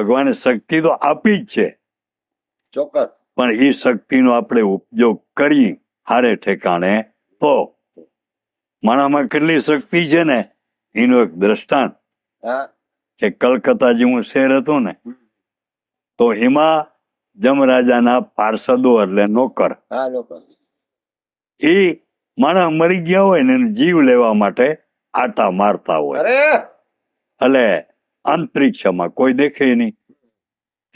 ભગવાને શક્તિ તો આપી જ છે. ચોક્કસ. પણ એ શક્તિનો આપણે ઉપયોગ કરી હારે ઠેકાણે તો માણામાં કેટલી શક્તિ છે ને એનું એક દ્રષ્ટાંત. કે કલકત્તા જેવું શહેર હતું ને તો એમાં જમરાજાના પાર્ષદો એટલે નોકર. એ માણસ મરી ગયા હોય ને એને જીવ લેવા માટે આટા મારતા હોય. એટલે અંતરિક્ષમાં કોઈ દેખે નહીં.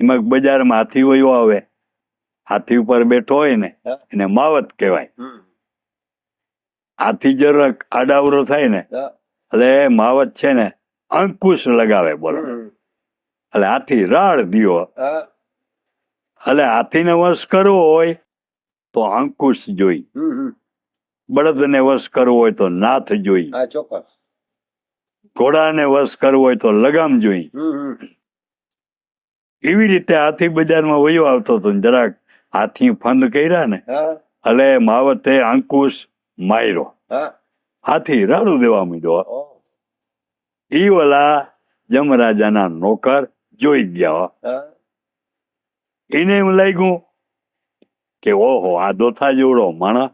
એમાં બજારમાં હાથી વયો આવે. હાથી ઉપર બેઠો હોય ને એને માવત કહેવાય. હાથી જરાક આડાવરો થાય ને એટલે માવત છે ને અંકુશ લગાવે બોલો. એટલે હાથી રાડ દિયો. એટલે હાથીને વશ કરવો હોય તો અંકુશ જોઈ. બળદને વશ કરવો હોય તો નાથ જોઈ. ચોક્કસ. ઘોડાને વશ કરવો હોય તો લગામ જોઈ. એવી રીતે હાથી બજારમાં વયો આવતો હતો જરાક હાથી ફંદ કર્યા ને એટલે માવતે અંકુશ માર્યો. હાથી રાડું દેવા માંડ્યો. ઈ ઓલા જમરાજાના નોકર જોઈ ગયા. હા. એને એમ લાગ્યું કે ઓહો આ દોથા જેવડો માણસ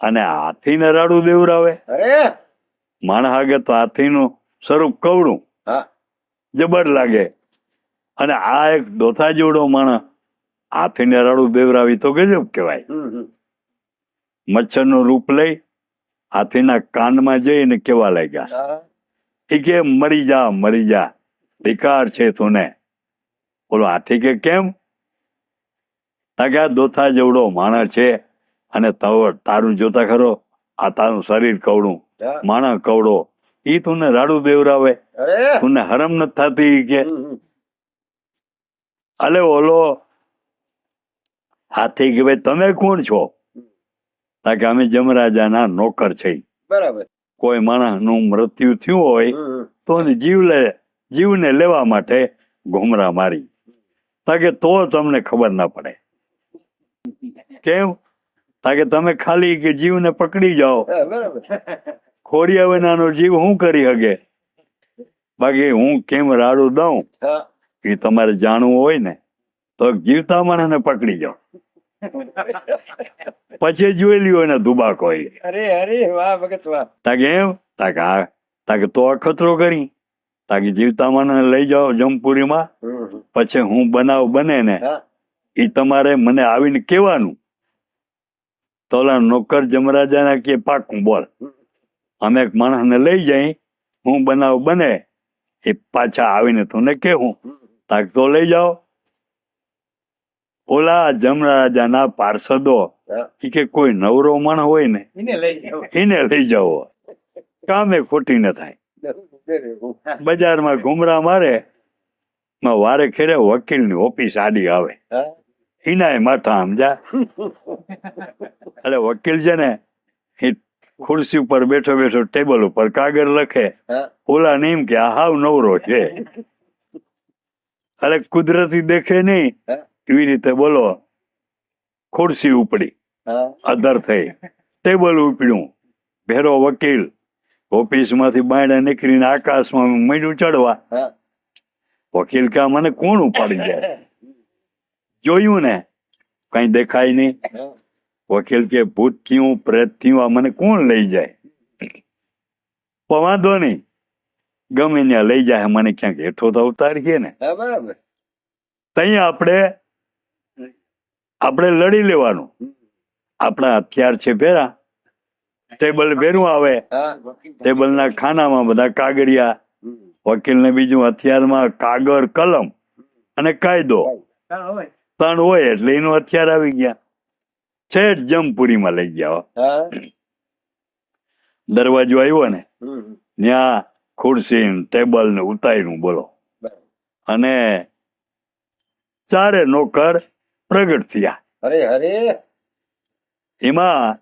અને હાથીને રાડું દેવરાવે અરે! માણસ આગળ તો હાથીનું સ્વરૂપ કવડું? જબર લાગે. અને આ એક દોથા જેવડો માણસ હાથીને રાડું દેવરાવી તો ગજબ કહેવાય. મચ્છરનું રૂપ લઈ હાથીના કાનમાં જઈને કેવા લાગ્યા? એ કે મરી જા મરી જા. ધિકાર છે તું બોલો હાથી કે કેમ? તાકે દોથા જેવડો માણસ છે અને તારું જોતા ખરો. આ તારું શરીર કવડું. હા. માણસ કવડો. ઈ તુને રાડું બેવરાવે. તુને હરમ ન થતી કે. અલે ઓલો. હાથી કે ભાઈ તમે કોણ છો? કે અમે જમરાજાના નોકર છે બરાબર. કોઈ માણસનું મૃત્યુ થયું હોય. તો જીવ લે જીવને લેવા માટે ઘુમરા મારી. તાકે તો તમને ખબર ના પડે. કેમ? તાકે તમે ખાલી કે જીવને પકડી જાઓ. ખોડિયા વિનાનો જીવ હું કરી શકે બાકી હું કેમ રાડું દઉં? એ તમારે જાણવું હોય ને તો જીવતા માણસને પકડી જાઓ. પછી જોઈ લ્યો એને દુબાકો હોય અરે અરે વાહ ભગત વાહ. તાકે એમ? તાકે આ તાકે તો અખતરો કરી. તાકે જીવતા માણસને લઈ જાઓ જમપુરીમાં. પછી હું બનાવ બને ને એ તમારે મને આવીને કહેવાનું. તો ઓલા નોકર જમરાજાના કે પાકું બોલ. અમે એક માણસને લઈ જઈ હું બનાવ બને એ પાછા આવીને તને કેવું. તાક તો લઈ જાઓ. ઓલા જમરાજાના પાર્ષદો. ઈ કે કોઈ નવરો માણસ હોય ને એને લઈ જાઓ. એને લઈ જાઓ. કામે ખોટી ન થાય. બજારમાં ઘુમરા મારે માં વારે ખેરે વકીલની ઓફિસ આડી આવે. હા એના માથા સમજા? એટલે વકીલ છે ને એ ખુરશી ઉપર બેઠો બેઠો ટેબલ ઉપર કાગળ લખે. ઓલા ને એમ કે આ હાવ નવરો છે. એટલે કુદરતી દેખે નહીં. એવી રીતે બોલો ખુરશી ઉપડી. અધર થઈ. ટેબલ ઉપડ્યું. ભેરો વકીલ ઓફિસમાંથી બાયડા નીકળીને આકાશમાં માંડ્યું ચડવા. વકીલ કા મને કોણ ઉપાડી જાય? જોયું ને કઈ દેખાય નહીં. વકીલ કે ભૂત થયું પ્રેત થયું આ મને કોણ લઈ જાય? પણ વાંધો નહીં. ગમે ત્યાં લઈ જાય મને ક્યાંક હેઠો તો ઉતારીએ ને. બરાબર. ત્યાં આપણે આપણે લડી લેવાનું. આપણા હથિયાર છે ભેરા. ટેબલ ભેરું આવે. ટેબલના ખાનામાં બધા કાગળિયા. વકીલને બીજું હથિયારમાં કાગળ કલમ અને કાયદો. ત્રણ હોય એટલે એનું હથિયાર આવી ગયા. છેટ જમપુરીમાં લઈ ગયા દરવાજો આવ્યો ને ત્યાં ખુરશી ટેબલ ને ઉતાર્યું બોલો. અને ચારે નોકર પ્રગટ થયા. અરે અરે. એમાં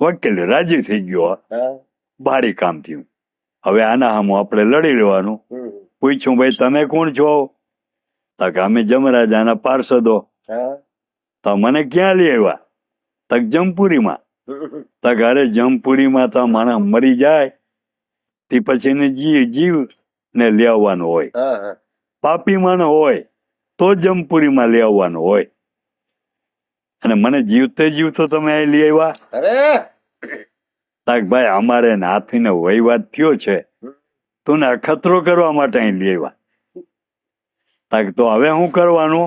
વકીલ રાજી થઈ ગયો. ભારી કામ થયું. હવે આના સામું આપણે લડી લેવાનું. પૂછ્યું ભાઈ તમે કોણ છો? તો કે અમે જમરાજાના પાર્ષદો. તો મને ક્યાં લઈ આવ્યા? તક જમપુરીમાં. તો ઘરે જમપુરીમાં તો માણસ મરી જાય તે પછી જીવ જીવ ને લઈ આવવાનું હોય. પાપી માણસ હોય તો જમપુરીમાં લઈ આવવાનું હોય. અને મને જીવતે જીવતો તમે અહીં લઈ આવ્યા? અરે! ભાઈ અમારે ને હાથીને વહીવાટ થયો છે. તું ને અખતરો કરવા માટે અહીં લેવા તાકે તો હવે શું કરવાનું?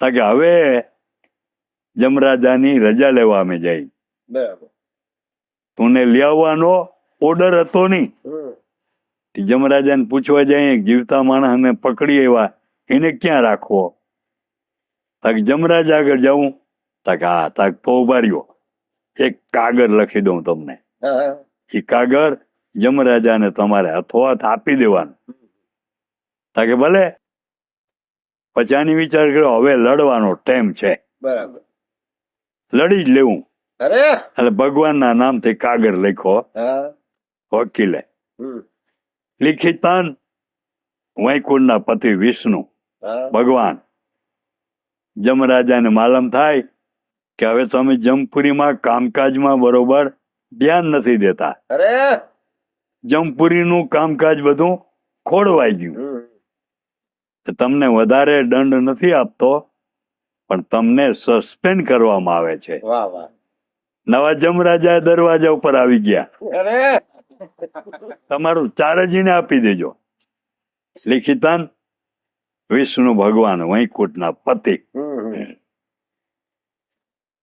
તાકે હવે જમરાજાની રજા લેવા અમે જઈ. બરાબર. તુને લઈ ઓર્ડર હતો નહીં. જમરાજાને પૂછવા જાય જીવતા માણસ અમે પકડી એવા એને ક્યાં રાખવો? તાક જમરાજ આગળ જાઉં તાક હા તાક તો ઊભા રહ્યો. એક કાગળ લખી દઉં તમને. એ કાગળ જમરાજાને તમારે હાથોહાથ આપી દેવાનું. તાકે ભલે. પછી આની વિચાર કર્યો હવે લડવાનો ટાઈમ છે. બરાબર. લડી જ લેવું. અરે! એટલે ભગવાનના નામથી કાગળ લખો. વકીલે. લિખિતાન વૈકુંઠના પતિ વિષ્ણુ. ભગવાન. જમરાજાને માલમ થાય કે હવે તમે જમપુરીમાં કામકાજમાં બરોબર ધ્યાન નથી દેતા. અરે! જમપુરીનું કામકાજ બધું ખોડવાઈ ગયું. તમને વધારે દંડ નથી આપતો પણ તમને સસ્પેન્ડ કરવામાં આવે છે. નવા જમરાજા દરવાજા ઉપર આવી ગયા. તમારું ચારજીને આપી દેજો. લિખિતાન વિષ્ણુ ભગવાન વૈકુંઠના પતિ. હમ, હમ.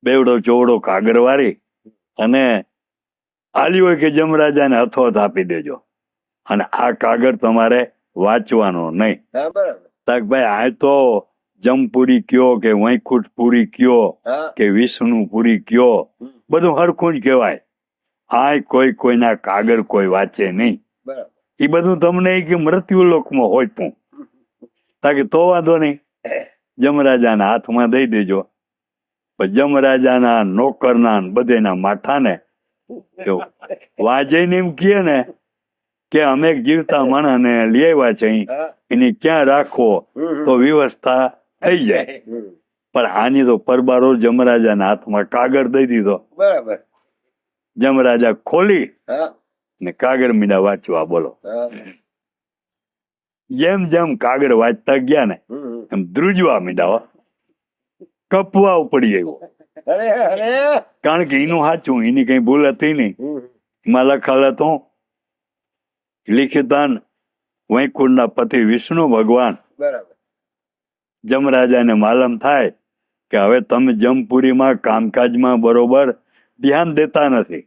બેવડો ચોવડો કાગરવારી અને આલી હોય કે જમરાજાને હથોહથ આપી દેજો. અને આ કાગળ તમારે વાંચવાનો નહીં. તાક ભાઈ આ તો જમપુરી કયો કે વૈકુંઠ પુરી કયો કે વિષ્ણુ પુરી કયો. બધું હરખું જ કહેવાય. આ કોઈ કોઈના કાગળ કોઈ વાંચે નહીં. એ બધું તમને કે મૃત્યુ લોકમાં હોય તું તાકે તો વાંધો નહીં. જમરાજાના હાથમાં દઈ દેજો. પણ જમરાજાના નોકરના ને બધેના માથાને જો વાજઈને એમ કહે ને કે અમે જીવતા માણસને લેવા છે એને ક્યાં રાખવો. તો વ્યવસ્થા થઈ જાય. પણ આની તો પરબારો જમરાજાના હાથમાં કાગળ દઈ દીધો. બરાબર. જમરાજા ખોલી ને કાગળ મીડા વાંચવા બોલો. જેમ જેમ કાગળ વાંચતા ગયા ને. એમ ધ્રુજવા મીડા કપવા ઉપડી આવ્યો. અરે અરે. કારણ કે એનું સાચું એની કઈ ભૂલ હતી નહીં. એમાં લખાલ હતું લિખિતાન વૈકુંઠના પતિ વિષ્ણુ ભગવાન. બરાબર. જમરાજાને માલમ થાય કે હવે તમે જમપુરીમાં કામકાજમાં બરોબર ધ્યાન દેતા નથી.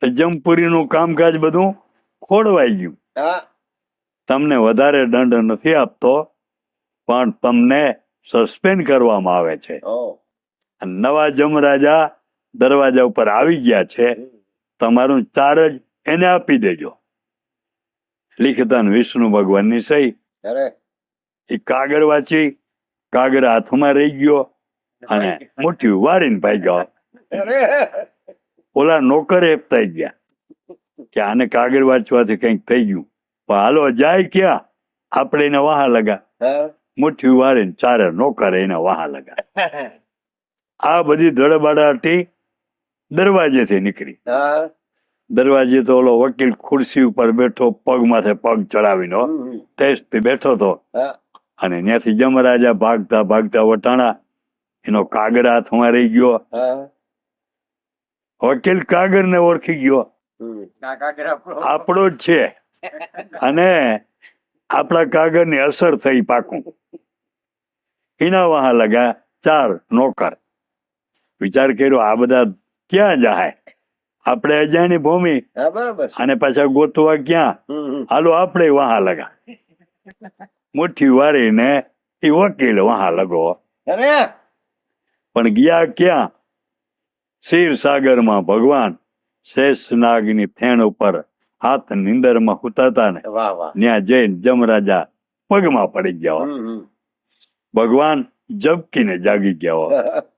તો જમપુરીનું કામકાજ બધું ખોડવાઈ ગયું. તમને વધારે દંડ નથી આપતો પણ તમને સસ્પેન્ડ કરવામાં આવે છે. નવા જમરાજા દરવાજા ઉપર આવી ગયા છે. તમારું ચાર્જ એને આપી દેજો. લિખતાન વિષ્ણુ ભગવાનની સહી. એ કાગળ વાંચી. કાગળ હાથમાં રહી ગયો અને મોટી વારીને ભાગ્યો. ઓલા નોકર એપતાઈ ગયા કે આને કાગળ વાંચવાથી કંઈક થઈ ગયું. પણ હાલો જાય ક્યાં? આપણે એને વાહ લગા. મુઠ્ઠી વારીને ચારે નોકર એને વાહ લગા. આ બધી ધડબાડાટી દરવાજેથી નીકળી. દરવાજે તો ઓલો વકીલ ખુરશી ઉપર બેઠો પગ માથે પગ ચડાવીને. ટેસ્ટથી બેઠો હતો અને ત્યાંથી જમરાજા ભાગતા ભાગતા વટાણા એનો કાગર હાથમાં રહી ગયો. વકીલ કાગળ ને ઓળખી ગયો. આપણો. જ છે. અને આપણા કાગળની અસર થઈ પાકું. એના વહા લગા ચાર નોકર. વિચાર કર્યો આ બધા ક્યાં જાય? આપણે અજાણી ભૂમિ અને પાછા ગોતવા ક્યાં. હાલો આપણે વહા લગા. મુઠ્ઠી વારીને એ વકીલ વહા લગો. પણ ગયા ક્યાં? શિર સાગરમાં ભગવાન શેષ નાગની ફેણ ઉપર હાથ નીંદરમાં હુતાતા ને ત્યાં જઈને જમરાજા પગમાં પડી ગયા. ભગવાન જબકીને જાગી ગયા.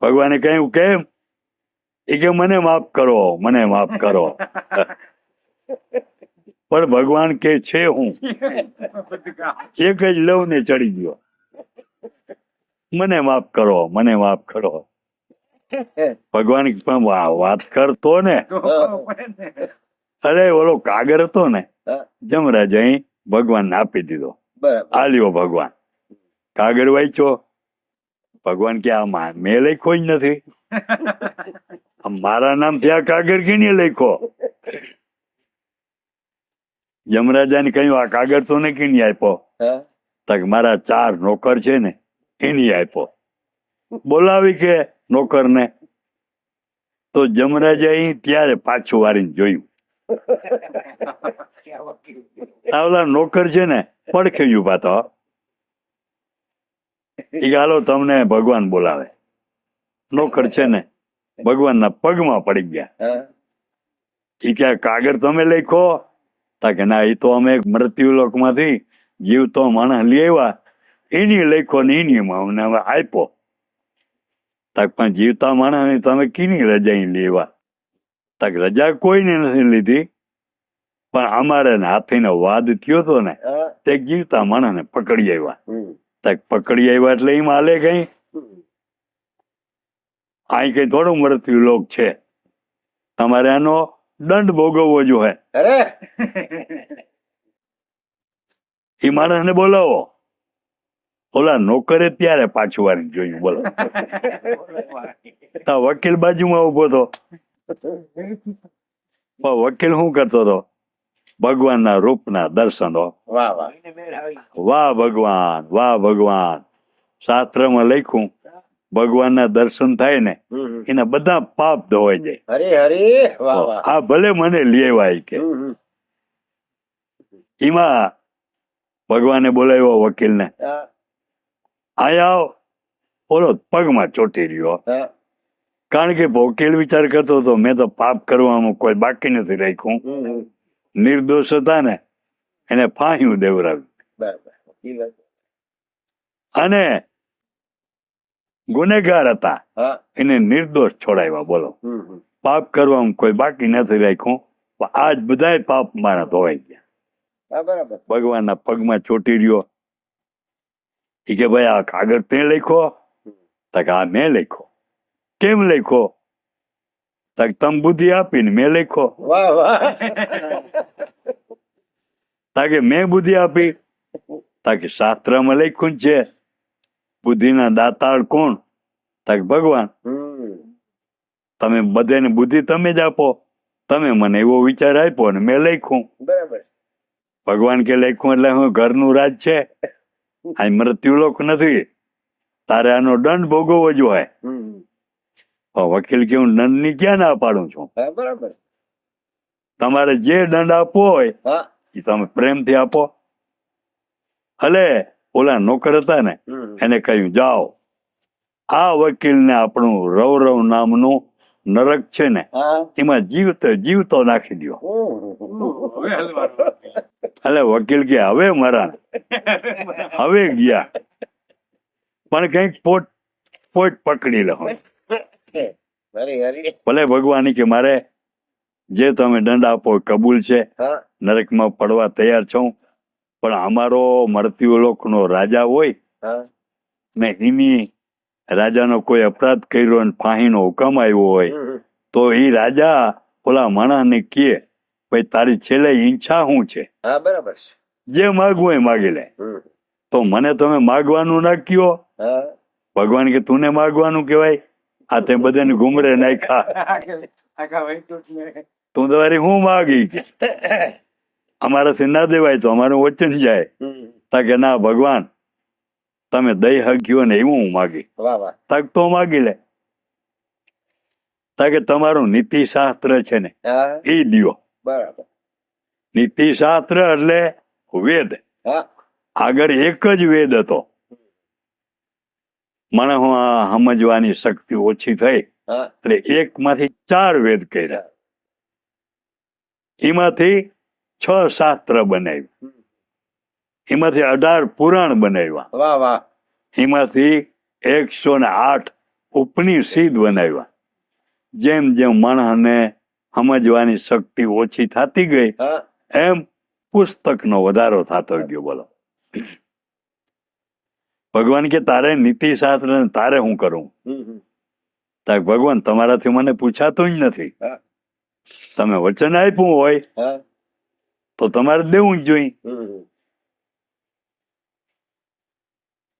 ભગવાને કહ્યું કેમ? એ કે મને માફ કરો મને માફ કરો. પણ ભગવાન કે છે હું? એક જ લવ ને ચડી ગયો. મને માફ કરો મને માફ કરો. ભગવાન પણ વાત કરતો ને. અરે ઓલો કાગર હતો ને. જમરાજ અહીં ભગવાન આપી દીધો. આલ્યો ભગવાન. કાગળ વાંચ્યો ભગવાન કે આ મેં લખ્યો જ નથી. મારા નામ ત્યાં કાગળ કેને લખ્યો. યમરાજાને કહ્યું આ કાગળ તો ને કેની આપ્યો તક મારા ચાર નોકર છે ને એની આપ્યો. બોલાવી કે નોકરને. તો જમરાજા ત્યારે પાછું વારીને જોયું. આવલા નોકર છે ને પડખે ઊભા તો કે તમને ભગવાન બોલાવે. નોકર છે ને ભગવાનના પગમાં પડી ગયા. હા. કે કાગર કાગળ તમે લખો. તા કે ના એ તો અમે મૃત્યુલોકમાંથી જીવતો માણસ લેવા એની લખો ને એની અમને અમે આપ્યો. તાક પણ જીવતા માણસ તમે કીની રજા લેવા તક રજા કોઈને નથી લીધી. પણ અમારે ને હાથીનો વાદ થયો હતો ને તે જીવતા માણસને પકડી આવ્યા. તાક પકડી આવ્યા એટલે એમ હાલે કઈ? અહીં કઈ થોડું મૃત્યુ લોક છે. તમારે આનો દંડ ભોગવવો જોઈએ અરે! એ માણસને બોલાવો. ઓલા નોકરે ત્યારે પાછું વાળી જોયું બોલો. વકીલ બાજુમાં ઊભો હતો વકીલ શું કરતો હતો ભગવાનના રૂપના દર્શનો. વાહ ભગવાન વાહ ભગવાન. શાસ્ત્રમાં લખ્યું ભગવાનના દર્શન થાય ને એના બધા પાપ ધોવાઈ જાય. આ ભલે મને લેવાય કે. એમાં ભગવાને બોલાવ્યો વકીલને. ને આયા ઓલો પગમાં ચોટી રહ્યો. કારણ કે વકીલ વિચાર કરતો હતો મેં તો પાપ કરવામાં કોઈ બાકી નથી રાખ્યું. નિર્દોષ હતા ને એને ફાહ્યું દેવરાવ્યું. અને ગુનેગાર હતા. એને નિર્દોષ છોડાવ્યા બોલો. પાપ કરવામાં કોઈ બાકી નથી રાખ્યું આજ બધા પાપ મારા ધોવાઈ ગયા. બરાબર. ભગવાનના પગમાં ચોટી રહ્યો. એ કે ભાઈ આ કાગળ તે લખ્યો? તક આ મેં લખ્યો. કેમ તક તમ બુદ્ધિ આપીને મેં વાહ વાહ તાકે મેં બુદ્ધિ આપી તાકે શાસ્ત્રમાં લખ્યું છે બુદ્ધિના દાતાળ કોણ તાકે ભગવાન. તમે બધાને બુદ્ધિ તમે જ આપો. તમે મને એવો વિચાર આપ્યો ને મેં લખ્યું બરાબર. ભગવાન કે લખ્યું એટલે હું ઘરનું રાજ છે. આ મૃત્યુલોક નથી. તારે આનો દંડ ભોગવવો જ હોય. વકીલ કે હું દંડની ક્યાં ના પાડું છું? બરાબર. તમારે જે દંડ આપવો હોય હા. એ તમે પ્રેમથી આપો. હલે ઓલા નોકર હતા ને એને કહ્યું જાઓ. આ વકીલને આપણું રવ રવ નામનું નરક છે ને એમાં જીવતો જીવતો નાખી દો. એટલે વકીલ કે હવે મારા હવે ગયા. પણ કંઈક પોટ પોટ પકડી લો. ભલે ભગવાન કે મારે જે તમે દંડ આપો કબૂલ છે નરક નરકમાં પડવા તૈયાર છું. પણ અમારો મૃત્યુલોકનો રાજા હોય ને એની રાજાનો કોઈ અપરાધ કર્યો અને ફાંસીનો હુકમ આવ્યો હોય તો એ રાજા ઓલા માણસને કહે ભાઈ તારી છેલ્લે ઈચ્છા શું છે? હા બરાબર છે. જે માગવું એ માગી લે. તો મને તમે માગવાનું ના કયો ભગવાન કે તું ને માગવાનું કહેવાય? આ તે બધાને ઘુમરે નાખ્યા. તું તમારી હું માગી? અમારા અમારાથી ના દેવાય તો અમારું વચન જાય. તા કે ના ભગવાન તમે દઈ હક્યો ને એવું હું માગી. તક તો માગી લે. તા કે તમારું નીતિ શાસ્ત્ર છે ને એ દિયો. બરાબર. નીતિ શાસ્ત્ર એટલે વેદ. આગળ એક જ વેદ હતો. મને હું આ સમજવાની શક્તિ ઓછી થઈ. એટલે એક માંથી ચાર વેદ કર્યા. એમાંથી છ શાસ્ત્ર બનાવ્યું. એમાંથી અઢાર પુરાણ બનાવ્યા. વાહ વાહ. એમાંથી એકસો ને આઠ ઉપનિષદ બનાવ્યા. જેમ જેમ માણસને સમજવાની શક્તિ ઓછી થતી ગઈ એમ પુસ્તકનો વધારો થતો ગયો બોલો. ભગવાન કે તારે નીતિ શાસ્ત્ર તારે હું કરું. ભગવાન તમારાથી મને પૂછાતું જ નથી. તમે વચન આપ્યું હોય તો તમારે દેવું જ જોઈએ.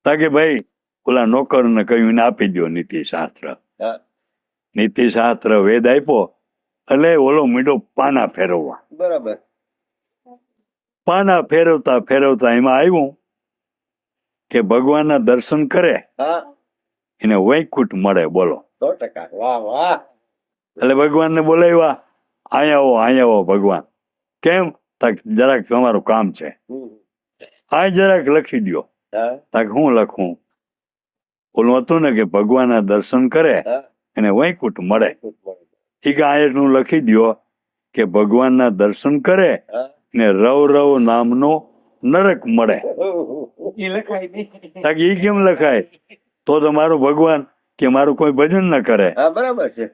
તાકે ભાઈ ઓલા નોકરને કહ્યું ને આપી દો નીતિ શાસ્ત્ર. નીતિ શાસ્ત્ર વેદ આપ્યો એટલે ઓલો મીડો પાના ફેરવવા. બરાબર. પાના ફેરવતા ફેરવતા એમાં આવ્યું કે ભગવાનના દર્શન કરે એને વૈકુંઠ મળે બોલો. સો ટકા. વાહ વાહ. એટલે ભગવાનને બોલાવ્યા અહીંયા આવો અહીંયા આવો ભગવાન. કેમ? તાક જરાક તમારું કામ છે. આ જરાક લખી દો હા. હું લખું? ઓલું હતું ને કે ભગવાનના દર્શન કરે એને વૈકુંઠ મળે. એ કે આ એટલું લખી દ્યો કે ભગવાનના દર્શન કરે ને રવ રવ નામનો નરક મળે. લખાય એ કેમ લખાય? તો તમારું ભગવાન કે મારું કોઈ ભજન ન કરે. બરાબર છે.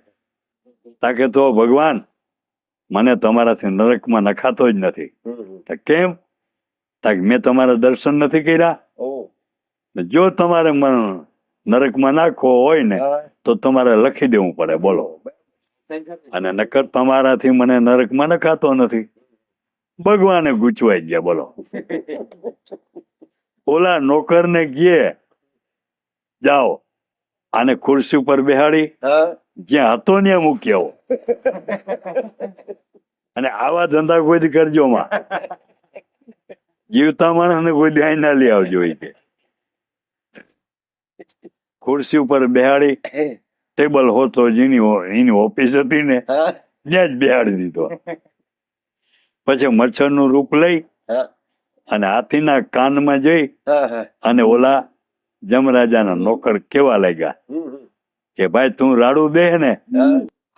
તાકે તો ભગવાન મને તમારાથી નરકમાં નખાતો જ નથી. કેમ? તાકે મેં તમારા દર્શન નથી કર્યા? જો તમારે મન નરકમાં નાખવો હોય ને તો તમારે લખી દેવું પડે બોલો. અને નકર તમારાથી મને નરકમાં નખાતો નથી. ભગવાને ગૂંચવાઈ ગયા બોલો. ઓલા નોકરને ગયે જાઓ. આને ખુરશી ઉપર બેહાડી જ્યાં હતો ત્યાં મૂકી આવો. અને આવા ધંધા કોઈ કરજો માં. જીવતા માણસને કોઈ ધ્યાન ના લઈ આવજો એ કે. ખુરશી ઉપર બેહાડી ટેબલ હોતો જેની એની ઓફિસ હતી ને ત્યાં જ બેહાડી દીધો. પછી મચ્છરનું રૂપ લઈ અને હાથીના કાનમાં જઈ અને ઓલા જમરાજાના નોકર કેવા લાગ્યા? કે ભાઈ તું રાડું દે ને.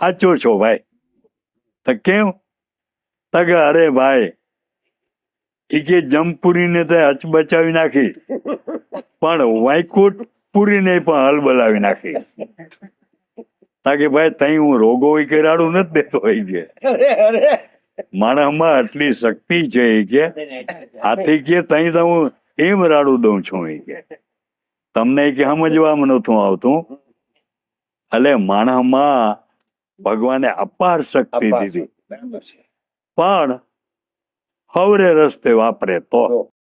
સાચો છો ભાઈ. તો કેમ? તગ અરે ભાઈ ઈ કે જમપુરીને તો હચ બચાવી નાખી. પણ વાયકુટ પુરીને પણ હલ બલાવી નાખી. તાકે ભાઈ તઈ હું રોગો કે રાડું નથી દેતો હોય કે માણસમાં આટલી શક્તિ છે કે આથી કે તઈ તો હું એમ રાડું દઉં છું કે? તમને કે સમજવામાં નતું આવતું. એટલે માણસમાં ભગવાને અપાર શક્તિ દીધી. પણ હવરે રસ્તે વાપરે તો.